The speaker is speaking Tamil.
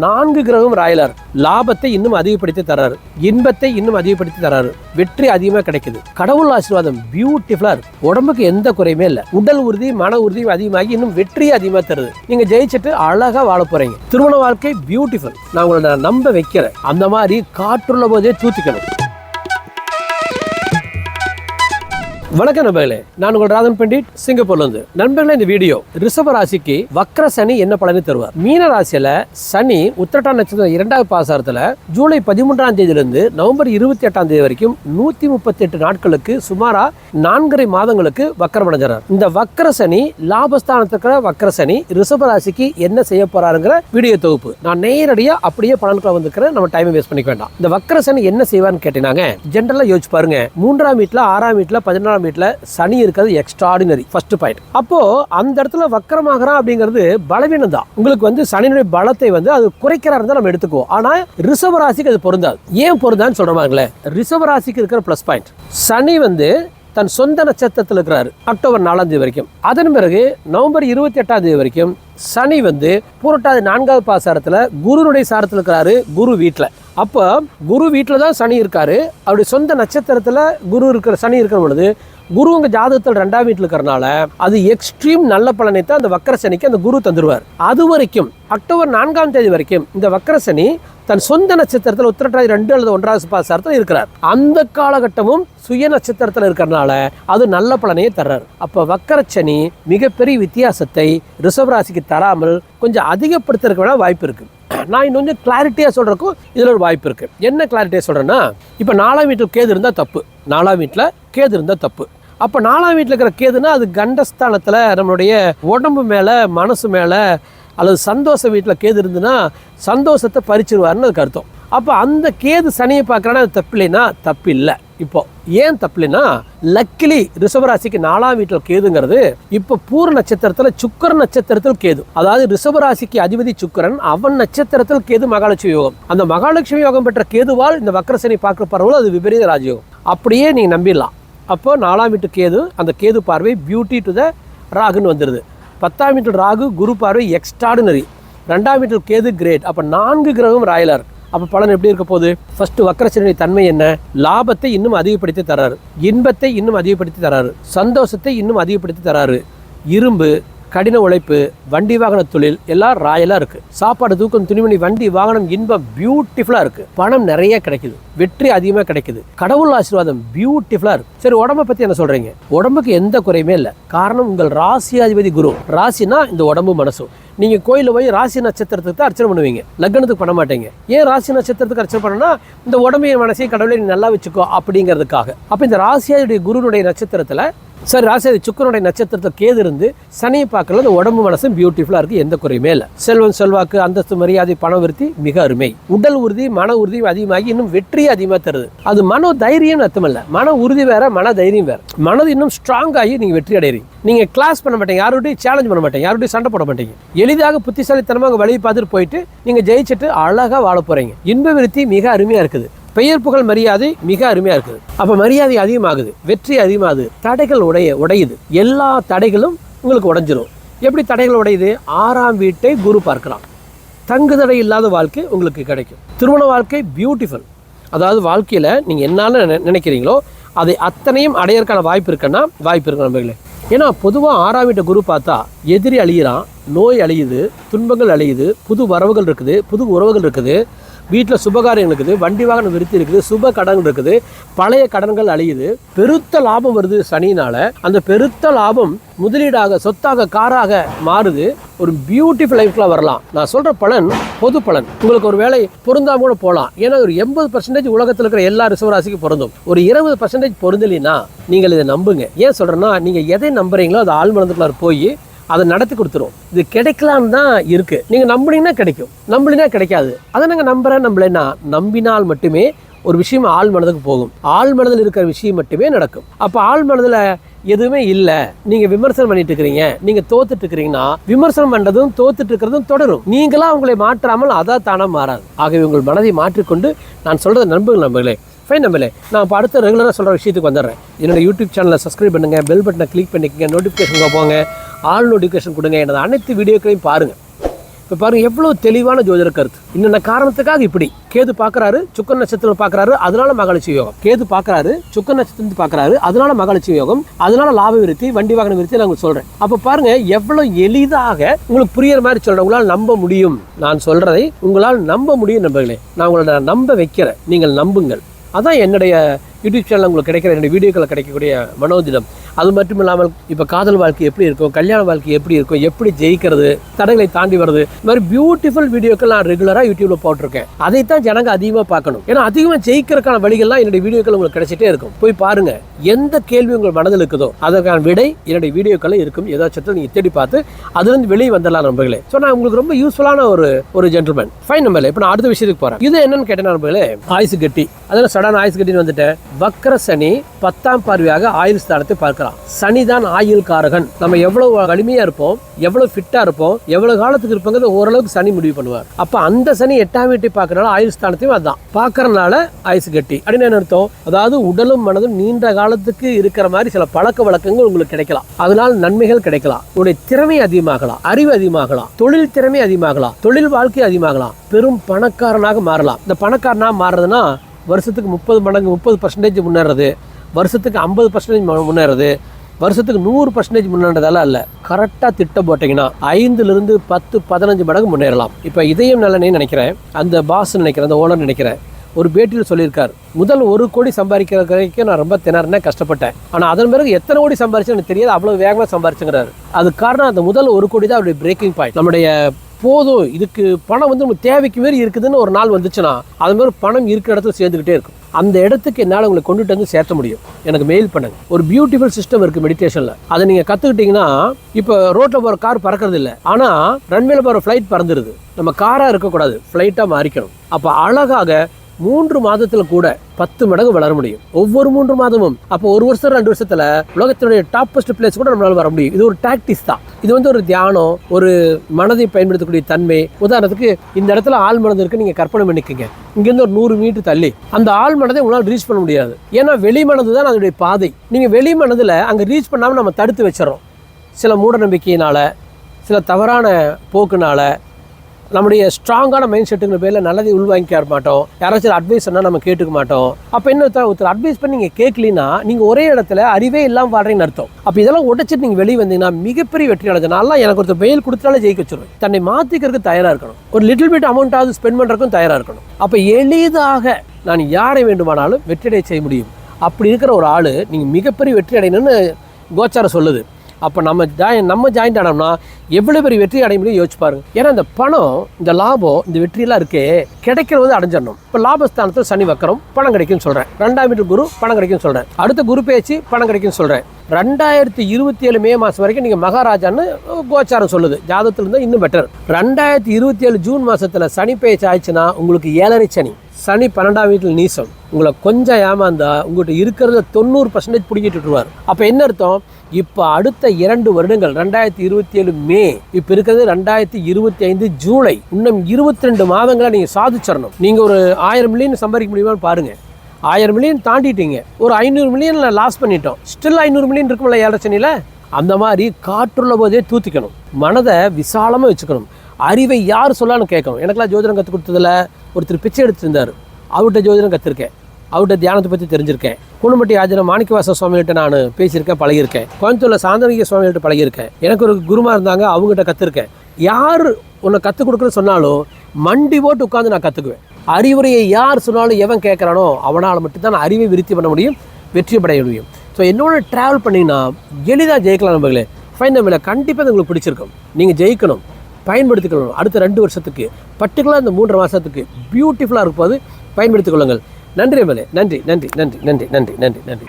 நான்கு கிரகம் ராயலர். லாபத்தை இன்னும் அதிகப்படுத்தி தராரு இன்பத்தை இன்னும் அதிகப்படுத்தி தராரு வெற்றி அதிகமா கிடைக்குது. கடவுள் ஆசீர்வாதம் பியூட்டிஃபுல்லா இருக்கு. உடம்புக்கு எந்த குறையுமே இல்ல. உடல் உறுதி மன உறுதியும் அதிகமாகி இன்னும் வெற்றி அதிகமா தருது. நீங்க ஜெயிச்சுட்டு அழகா வாழ போறீங்க. திருமண வாழ்க்கை பியூட்டிஃபுல் நான் உங்களை நான் நம்ப வைக்கிறேன் அந்த மாதிரி காற்றுள்ள போதே தூத்திக்கணும். வணக்கம் நண்பர்களே. நான் உங்கள் ராதன் பண்டிட் சிங்கப்பூர்ல இருந்து நண்பர்களே இந்த வீடியோ ரிஷப ராசிக்கு வக்ர சனி என்ன பலனை தருவார்? மீன ராசியில சனி உத்திரட்டா நட்சத்திரம் இரண்டாவது பாசாரத்துல ஜூலை பதிமூன்றாம் தேதியிலிருந்து நவம்பர் இருபத்தி எட்டாம் தேதி வரைக்கும் நூத்தி முப்பத்தி எட்டு நாட்களுக்கு சுமாரா நான்கரை மாதங்களுக்கு வக்கரம் அடைஞ்சார் இந்த வக்கர சனி லாபஸ்தானத்துக்கு வக்கர சனி ரிஷப ராசிக்கு என்ன செய்ய போறாருங்கிற வீடியோ தொகுப்பு. நான் நேரடியா அப்படியே பலனுக்குள்ள வந்துக்கிறேன் நம்ம டைம் வேஸ்ட் பண்ணிக்க வேண்டாம். இந்த வக்கர சனி என்ன செய்வான்னு கேட்டீங்கன்னா ஜென்ரலா யோசிச்சு பாருங்க. மூன்றாம் வீட்டுல ஆறாம் வீட்டுல பதினாறாம் வீட்டில் சனி இருக்கிறது எக்ஸ்ட்ராடினரி ஃபர்ஸ்ட் பாயிண்ட் அப்போ அந்த இடத்துல வக்கரமாகறான் அப்படிங்கிறது பலவீனம் தான். உங்களுக்கு வந்து சனியினுடைய பலத்தை வந்து அது குறைக்கிறாரு தான் நம்ம எடுத்துக்குவோம். ஆனா ரிஷப ராசிக்கு அது பொருந்தாது. ஏன் பொருந்தான்னு சொல்றாங்களே ரிஷப ராசிக்கு இருக்கிற ப்ளஸ் பாயிண்ட் சனி வந்து தன் சொந்த நட்சத்திரத்தில் இருக்கிறாரு. அக்டோபர் நாலாம் தேதி வரைக்கும். அதன் பிறகு நவம்பர் இருபத்தி எட்டாம் தேதி வரைக்கும் சனி வந்து பூரட்டாதி நான்காவது பாசாரத்தில் குருனுடைய சாரத்தில் இருக்கிறாரு குரு வீட்டில் அப்போ குரு வீட்டில் தான் சனி இருக்காரு. அவருடைய சொந்த நட்சத்திரத்தில் குரு இருக்கிற சனி இருக்கிற பொழுது குரு உங்க ஜாதகத்தில் ரெண்டாம் வீட்டில் இருக்கிறனால அது எக்ஸ்ட்ரீம் நல்ல பலனை தான் அந்த வக்கரசனிக்கு அந்த குரு தந்துருவார். அது வரைக்கும் அக்டோபர் நான்காம் தேதி வரைக்கும் இந்த வக்கரசனி தன் சொந்த நட்சத்திரத்தில் உத்திரட்டாதி ரெண்டு அல்லது ஒன்றாவது பாசாரத்தில் இருக்கிறார். அந்த காலகட்டமும் சுய நட்சத்திரத்தில் இருக்கிறனால அது நல்ல பலனையே தர்றார். அப்போ வக்கரச்சனி மிகப்பெரிய வித்தியாசத்தை ரிஷபராசிக்கு தராமல் கொஞ்சம் அதிகப்படுத்துறதுக்கு வேணா வாய்ப்பு இருக்குது நான் இன்னும் கொஞ்சம் கிளாரிட்டியாக சொல்கிறக்கும் இதில் ஒரு வாய்ப்பு இருக்குது என்ன கிளாரிட்டியாக சொல்கிறேன்னா இப்போ நாலாம் வீட்டில் கேது இருந்தால் தப்பு. நாலாம் வீட்டில் கேது இருந்தால் தப்பு. அப்போ நாலாம் வீட்டில் இருக்கிற கேதுனா அது கண்டஸ்தானத்தில் நம்மளுடைய உடம்பு மேலே மனசு மேலே அல்லது சந்தோஷ வீட்டில் கேது இருந்துன்னா சந்தோஷத்தை பறிச்சிருவாருன்னு அதுக்கு அர்த்தம். அப்போ அந்த கேது சனியை பார்க்குறான்னா அது தப்பு இல்லைன்னா தப்பு இல்லை இப்போ ஏன் தப்பு லக்கிலி ரிஷபராசிக்கு நாலாம் வீட்டில் கேதுங்கிறது இப்போ பூர நட்சத்திரத்தில் சுக்கர நட்சத்திரத்தில் கேது. அதாவது ரிஷபராசிக்கு அதிபதி சுக்கரன் அவன் நட்சத்திரத்தில் கேது மகாலட்சுமி யோகம். அந்த மகாலட்சுமி யோகம் பெற்ற கேதுவால் இந்த வக்கரசனி பார்க்குற பரவலும் அது விபரீத ராஜயோகம். அப்படியே நீங்கள் நம்பிடலாம். அப்போ நாலாம் வீட்டு கேது அந்த கேது பார்வை பியூட்டி டு த ராகுன்னு வந்துடுது பத்தாம் வீட்டில் ராகு குரு பார்வை எக்ஸ்ட்ராடினரி ரெண்டாம் வீட்டில் கேது கிரேட் அப்போ நான்கு கிரகம் ராயலர் அப்போ பலன் எப்படி இருக்க போகுது? ஃபர்ஸ்ட் வக்கரசனுடைய தன்மை என்ன? லாபத்தை இன்னும் அதிகப்படுத்தி தராரு. இன்பத்தை இன்னும் அதிகப்படுத்தி தராரு. சந்தோஷத்தை இன்னும் அதிகப்படுத்தி தராரு. இரும்பு கடின உழைப்பு வண்டி வாகன தொழில் எல்லாம் ராயலாக இருக்குது சாப்பாடு தூக்கம் துணிமணி வண்டி வாகனம் இன்பம் பியூட்டிஃபுல்லாக இருக்குது பணம் நிறைய கிடைக்குது. வெற்றி அதிகமாக கிடைக்குது. கடவுள் ஆசீர்வாதம் பியூட்டிஃபுல்லாக இருக்குது சரி உடம்பை பற்றி என்ன சொல்கிறீங்க உடம்புக்கு எந்த குறையுமே இல்லை. காரணம் உங்கள் ராசியாதிபதி குரு. ராசினா இந்த உடம்பு மனசும். நீங்கள் கோயிலில் போய் ராசி நட்சத்திரத்துக்கு தான் அர்ச்சனை பண்ணுவீங்க. லக்னத்துக்கு பண்ண மாட்டீங்க. ஏன் ராசி நட்சத்திரத்துக்கு அர்ச்சனை பண்ணனா இந்த உடம்பையும் மனசையும் கடவுளை நீ நல்லா வச்சுக்கோ அப்படிங்கிறதுக்காக. அப்போ இந்த ராசியாதிபதி குருனுடைய நட்சத்திரத்தில் சார் ராசி சுக்கரனுடைய நட்சத்திரத்தில் கேது இருந்து சனியை பார்க்கல அந்த உடம்பு மனசும் பியூட்டிஃபுல்லாக இருக்குது எந்த குறையுமே இல்லை. செல்வம் செல்வாக்கு அந்தஸ்து மரியாதை பண விருத்தி மிக அருமை. உடல் உறுதி மன உறுதி அதிகமாகி இன்னும் வெற்றியை அதிகமாக தருது. அது மன தைரியம் அர்த்தம் இல்லை. மன உறுதி வேற மன தைரியம் வேற. மனது இன்னும் ஸ்ட்ராங் ஆகி நீங்கள் வெற்றி அடைகிறீங்க நீங்கள் கிளாஸ் பண்ண மாட்டீங்க யாரோடையும் சேலஞ்ச் பண்ண மாட்டீங்க யாரோடையும் சண்டை போட மாட்டீங்க. எளிதாக புத்திசாலித்தனமாக வழியை பார்த்துட்டு போயிட்டு நீங்கள் ஜெயிச்சுட்டு அழகாக வாழ போகிறீங்க இன்ப விருத்தி மிக அருமையாக இருக்குது. பெயர் புகழ் மரியாதை மிக அருமையாக இருக்குது. அப்போ மரியாதை அதிகமாகுது வெற்றி அதிகமாகுது தடைகள் உடைய உடையுது. எல்லா தடைகளும் உங்களுக்கு உடஞ்சிரும். எப்படி தடைகள் உடையுது? ஆறாம் வீட்டை குரு பார்க்கலாம் தங்கு தடை இல்லாத வாழ்க்கை உங்களுக்கு கிடைக்கும். திருமண வாழ்க்கை பியூட்டிஃபுல் அதாவது வாழ்க்கையில் நீங்கள் என்னென்ன நினைக்கிறீங்களோ அதை அத்தனையும் அடையறக்கான வாய்ப்பு இருக்குன்னா வாய்ப்பு இருக்கு நம்பர்களே ஏன்னா பொதுவாக ஆறாம் வீட்டை குரு பார்த்தா எதிரி அழியிறான் நோய் அழியுது துன்பங்கள் அழியுது புது வரவுகள் இருக்குது புது உறவுகள் இருக்குது. வீட்டில் சுபகாரியம் இருக்குது வண்டி வாகனம் விருத்தி இருக்குது சுப கடன் இருக்குது பழைய கடன்கள் அழியுது. பெருத்த லாபம் வருது சனினால் அந்த பெருத்த லாபம் முதலீடாக சொத்தாக காராக மாறுது. ஒரு பியூட்டிஃபுல் லைஃப்ல வரலாம். நான் சொல்ற பலன் பொது பலன். உங்களுக்கு ஒரு வேலை பொருந்தாம கூட போகலாம் ஏன்னா ஒரு எண்பது பர்சன்டேஜ் உலகத்தில் இருக்கிற எல்லா ரிசவராசிக்கும் பொருந்தும். ஒரு இருபது பர்சன்டேஜ் பொருந்தலைன்னா நீங்கள் இதை நம்புங்க. ஏன் சொல்றேன்னா நீங்க எதை நம்புறீங்களோ அது ஆள் போய் அதை நடத்தி கொடுத்துரும். இது கிடைக்கலான்னு தான் இருக்கு. நீங்க நம்பினீங்கன்னா கிடைக்கும். நம்பளினா கிடைக்காது. அதை நாங்கள் நம்புறேன் நம்பலைன்னா நம்பினால் மட்டுமே ஒரு விஷயம் ஆள் மனதுக்கு போகும். ஆள் மனதில் இருக்கிற விஷயம் மட்டுமே நடக்கும். அப்போ ஆள் மனதில் எதுவுமே இல்லை. நீங்கள் விமர்சனம் பண்ணிட்டு இருக்கிறீங்க. நீங்கள் தோத்துட்டு இருக்கிறீங்கன்னா விமர்சனம் பண்ணுறதும் தோத்துட்டு இருக்கிறதும் தொடரும். நீங்களாம் உங்களை மாற்றாமல் அதான் தானாக மாறாது. ஆகவே உங்கள் மனதை மாற்றிக்கொண்டு நான் சொல்கிறத நண்பர்கள். நம்பர்களே ஃபைன் நம்பலே நான் இப்போ அடுத்த ரெகுலராக சொல்கிற விஷயத்துக்கு வந்துடுறேன். என்னோட யூடியூப் சேனலை சப்ஸ்கிரைப் பண்ணுங்கள் பெல் பட்டனை கிளிக் பண்ணிக்கங்க நோட்டிஃபிகேஷன் போங்க. ஆல் நோட்டிஃபிகேஷன் கொடுங்க எனது அனைத்து வீடியோக்களையும் பாருங்கள் இப்போ பாருங்கள் எவ்வளோ தெளிவான ஜோதிட கருத்து. இன்னென்ன காரணத்துக்காக இப்படி? கேது பார்க்கறாரு சுக்கன் நட்சத்திரம் பார்க்கறாரு அதனால மகாலட்சுமி யோகம். கேது பார்க்கறாரு சுக்கர நட்சத்திரம் பார்க்கறாரு அதனால மகாலட்சுமி யோகம். அதனால லாப விருத்தி வண்டி வாகன விருத்தி நான் உங்களுக்கு சொல்கிறேன் அப்போ பாருங்க எவ்வளோ எளிதாக உங்களுக்கு புரியுற மாதிரி சொல்கிறேன் உங்களால் நம்ப முடியும். நான் சொல்கிறதை உங்களால் நம்ப முடியும் நண்பர்களே. நான் உங்களை நம்ப வைக்கிறேன் நீங்கள் நம்புங்கள். அதான் என்னுடைய யூடியூப் சேனல் உங்களுக்கு கிடைக்கிற என்னுடைய வீடியோக்களில் கிடைக்கக்கூடிய மனோதிடம். அது மட்டும் இல்லாமல் இப்போ காதல் வாழ்க்கை எப்படி இருக்கும் கல்யாண வாழ்க்கை எப்படி இருக்கும் எப்படி ஜெயிக்கிறது தடைகளை தாண்டி வருது இந்த மாதிரி பியூட்டிஃபுல் வீடியோக்கள் நான் ரெகுலராக யூடியூப்ல போட்டிருக்கேன். அதைத்தான் ஜனங்க அதிகமாக பார்க்கணும். ஏன்னா அதிகமாக ஜெயிக்கிறதுக்கான வழிகள்லாம் என்னுடைய வீடியோக்கள் உங்களுக்கு கிடைச்சிட்டே இருக்கும். போய் பாருங்க எந்த கேள்வி உங்கள் மனதில் இருக்குதோ அதற்கான விடை என்னுடைய வீடியோக்களில் இருக்கும். ஏதாச்சும் நீங்கள் தேடி பார்த்து அதுலேருந்து வெளியே வந்துடலாம் நண்பர்களே. ஸோ நான் உங்களுக்கு ரொம்ப யூஸ்ஃபுல்லான ஒரு ஒரு ஜென்டில்மேன் ஃபைன் நம்பர் இப்போ நான் அடுத்த விஷயத்துக்கு போகிறேன் இது என்னன்னு கேட்டேன் நண்பர்களே? ஆயுசு கட்டி. அதில் சடான ஆயுசு கட்டின்னு வந்துட்டேன். வக்கர சனி பத்தாம் பார்வையாக ஆயுள் ஸ்தானத்தை பார்க்கலாம். சனி தான் ஆயுள் காரகன் நம்ம எவ்வளவு வலிமையாக இருப்போம் எவ்வளவு ஃபிட்டா இருப்போம் எவ்வளவு காலத்துக்கு இருப்போங்கிறது ஓரளவுக்கு சனி முடிவு பண்ணுவார். அப்ப அந்த சனி எட்டாம் வீட்டை பார்க்கறனால ஆயுள் ஸ்தானத்தையும் அதான். பார்க்கறனால ஆயுசு கட்டி. அப்படின்னு என்ன அர்த்தம்? அதாவது உடலும் மனதும் நீண்ட காலத்துக்கு இருக்கிற மாதிரி சில பழக்க வழக்கங்கள் உங்களுக்கு கிடைக்கலாம். அதனால் நன்மைகள் கிடைக்கலாம். உங்களுடைய திறமை அதிகமாகலாம். அறிவு அதிகமாகலாம். தொழில் திறமை அதிகமாகலாம். தொழில் வாழ்க்கை அதிகமாகலாம். பெரும் பணக்காரனாக மாறலாம். இந்த பணக்காரனாக மாறுறதுன்னா வருஷத்துக்கு முப்பது மடங்கு முப்பது பர்சன்டேஜ் முன்னேறது. வருஷத்துக்கு ஐம்பது பர்சன்டேஜ் முன்னேறது. வருஷத்துக்கு நூறு பர்சன்டேஜ் முன்னேறதெல்லாம் இல்லை கரெக்டாக திட்டம் போட்டிங்கன்னா ஐந்துலேருந்து பத்து பதினஞ்சு மடங்கு முன்னேறலாம். இப்போ இதயம் நலனே நினைக்கிறேன். அந்த பாஸ் நினைக்கிறேன் அந்த ஓனர் நினைக்கிறேன். ஒரு பேட்டியில் சொல்லியிருக்கார். முதல் ஒரு கோடி சம்பாதிக்கிற வரைக்கும் நான் ரொம்ப திணறினேன் கஷ்டப்பட்டேன். ஆனால் அதன் பிறகு எத்தனை கோடி சம்பாரிச்சு எனக்கு தெரியாது. அவ்வளோ வேகமாக சம்பாரிச்சுங்கிறாரு. அது காரணம் அந்த முதல் ஒரு கோடி தான் அவருடைய பிரேக்கிங் பாயிண்ட் நம்முடைய போதும் இதுக்கு பணம் வந்து நம்ம தேவைக்கு மாரி இருக்குதுன்னு ஒரு நாள் வந்துச்சுன்னா அது மாதிரி பணம் இருக்கிற இடத்துல சேர்ந்துக்கிட்டே இருக்கும். அந்த இடத்துக்கு என்னால் உங்களை கொண்டுட்டு வந்து சேர்த்த முடியும். எனக்கு மெயில் பண்ணுங்க. ஒரு பியூட்டிஃபுல் சிஸ்டம் இருக்குது மெடிடேஷனில் அதை நீங்கள் கற்றுக்கிட்டிங்கன்னா இப்போ ரோட்டில் போகிற கார் பறக்கிறது இல்லை. ஆனால் ரன்வேல போகிற ஃப்ளைட் பறந்துருது. நம்ம காராக இருக்கக்கூடாது. ஃப்ளைட்டாக மாறிக்கணும். அப்போ அழகாக மூன்று மாதத்தில் கூட பத்து மடங்கு வளர முடியும். ஒவ்வொரு மூன்று மாதமும் அப்போ ஒரு வருஷம் ரெண்டு வருஷத்துல உலகத்தினுடைய டாப்பஸ்ட் பிளேஸ் கூட நம்மளால வர முடியும். இது ஒரு டாக்டிஸ் தான். இது வந்து ஒரு தியானம் ஒரு மனதை பயன்படுத்தக்கூடிய தன்மை. உதாரணத்துக்கு இந்த இடத்துல ஆள் மனது இருக்கு நீங்க கற்பனை பண்ணிக்கோங்க. இங்கேருந்து ஒரு நூறு மீட்டர் தள்ளி அந்த ஆள் மனதை உங்களால் ரீச் பண்ண முடியாது. ஏன்னா வெளி மனது தான் அதனுடைய பாதை. நீங்கள் வெளி மனதில் அங்கே ரீச் பண்ணாமல் நம்ம தடுத்து வச்சிடறோம். சில மூட நம்பிக்கையினால் சில தவறான போக்குனால நம்முடைய ஸ்ட்ராங்கான மைண்ட் செட்டுங்கிற பேரில் நல்லதை உள்வாங்கிக்க மாட்டோம். யாராச்சும் அட்வைஸ் சொன்னால் நம்ம கேட்டுக்க மாட்டோம். அப்போ என்ன ஒருத்தர் ஒருத்தர் அட்வைஸ் பண்ணி நீங்கள் கேட்கலினா நீங்கள் ஒரே இடத்துல அறிவே இல்லாமல் வாழ்றீங்கன்னு அர்த்தம். அப்போ இதெல்லாம் உடைச்சிட்டு நீங்கள் வெளியே வந்தீங்கன்னா மிகப்பெரிய வெற்றி அடைஞ்சு நான்லாம் எனக்கு ஒருத்தர் வெயில் கொடுத்தாலே ஜெயிக்க வச்சிருவேன். தன்னை மாற்றிக்கிறதுக்கு தயாராக இருக்கணும். ஒரு லிட்டில் பிட் அமௌண்ட்டாவது ஸ்பெண்ட் பண்ணுறதுக்கும் தயாராக இருக்கணும். அப்போ எளிதாக நான் யாரை வேண்டுமானாலும் வெற்றியடைய செய்ய முடியும். அப்படி இருக்கிற ஒரு ஆள் நீங்கள் மிகப்பெரிய வெற்றி அடையணும்னு கோச்சாரம் சொல்லுது. அப்போ நம்ம ஜாயின் நம்ம ஜாயின்ட் ஆனோம்னா எவ்வளோ பெரிய வெற்றி அடைய முடியும் யோசிச்சு பாருங்க. ஏன்னா இந்த பணம் இந்த லாபம் இந்த வெற்றியெல்லாம் இருக்கே கிடைக்கிறது அடைஞ்சிடணும். இப்போ லாபஸ்தானத்தில் சனி வக்கரம் பணம் கிடைக்கும்னு சொல்கிறேன் ரெண்டாம் வீட்டு குரு பணம் கிடைக்கும்னு சொல்கிறேன் அடுத்த குரு பேச்சு பணம் கிடைக்கும்னு சொல்கிறேன் ரெண்டாயிரத்தி இருபத்தி ஏழு மே மாதம் வரைக்கும் நீங்கள் மகாராஜான்னு கோச்சாரம் சொல்லுது. ஜாதகத்தில் இருந்தால் இன்னும் பெட்டர் ரெண்டாயிரத்தி இருபத்தி ஏழு ஜூன் மாதத்தில் சனி பேச்சு ஆயிடுச்சுன்னா உங்களுக்கு ஏழரை சனி. சனி பன்னெண்டாம் வீட்டில் நீசம். உங்களை கொஞ்சம் ஏமாந்தா உங்கள்கிட்ட இருக்கிறத தொண்ணூறு பர்சன்டேஜ் பிடிக்கிட்டு விட்டுருவார். அப்போ என்ன அர்த்தம்? இப்போ அடுத்த இரண்டு வருடங்கள் ரெண்டாயிரத்தி இருபத்தி ஏழு மே இப்போ இருக்கிறது ரெண்டாயிரத்தி இருபத்தி ஐந்து ஜூலை. இன்னும் இருபத்தி ரெண்டு மாதங்களை நீங்கள் சாதிச்சிடணும் நீங்கள் ஒரு ஆயிரம் மில்லியன் சம்பாதிக்க முடியுமான்னு பாருங்கள் ஆயிரம் மில்லியன் தாண்டிட்டீங்க. ஒரு ஐநூறு மில்லியன் லாஸ் பண்ணிட்டோம். ஸ்டில் ஐநூறு மில்லியன் இருக்கும்ல ஏழரை சனியில்? அந்த மாதிரி காற்றுள்ள போதே தூத்திக்கணும். மனதை விசாலமாக வச்சுக்கணும். அறிவை யார் சொல்லான்னு கேட்கணும். எனக்கெல்லாம் ஜோதிடம் கற்றுக் கொடுத்ததில் ஒருத்தர் பிச்சை எடுத்திருந்தார். அவர்கிட்ட ஜோதிடம் கற்றுருக்கேன் அவர்கிட்ட தியானத்தை பற்றி தெரிஞ்சிருக்கேன். குணமட்டி ஆஜன மாணிக்கவாச சுவாமிகிட்ட நான் பேசியிருக்கேன் பழகியிருக்கேன். கோயம்புத்தூரில் சாந்தனிக சுவாமிகிட்ட பழகியிருக்கேன். எனக்கு ஒரு குருமா இருந்தாங்க அவங்ககிட்ட கற்றுருக்கேன் யார் உன்னை கற்றுக் கொடுக்குறேன்னு சொன்னாலும் மண்டி போட்டு உட்காந்து நான் கற்றுக்குவேன் அறிவுரையை யார் சொன்னாலும் எவன் கேட்குறானோ அவனால் மட்டும்தான் நான் அறிவை விருத்தி பண்ண முடியும் வெற்றி படைய முடியும். ஸோ என்னோட ட்ராவல் பண்ணிங்கன்னா எளிதாக ஜெயிக்கலாம் நம்பர்களே ஃபைன் நம்பல கண்டிப்பாக அது உங்களுக்கு பிடிச்சிருக்கும். நீங்கள் ஜெயிக்கணும். பயன்படுத்திக்கணும். அடுத்த ரெண்டு வருஷத்துக்கு பர்டிகுலராக இந்த மூன்று மாதத்துக்கு பியூட்டிஃபுல்லாக இருக்கும் போது பயன்படுத்திக் கொள்ளுங்கள். நன்றி மேலே நன்றி நன்றி நன்றி நன்றி நன்றி நன்றி நன்றி.